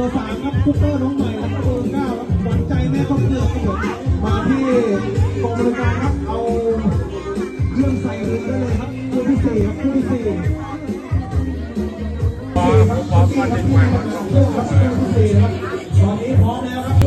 อร์สามครับคุปเปอร์น้องใหม่ครับเบอร์เก้าครับหวันใจแม่ต้องเลือครับผมมาที่กองบริการครับเอาเครื่องใส่เรือได้เลยครับคู่ที่สี่ครับคู่ที่สี่พร้อมพร้อมกันหนึ่งใหม่ครับคู่ที่สี่ครับตอนนี้พร้อมแล้วครับ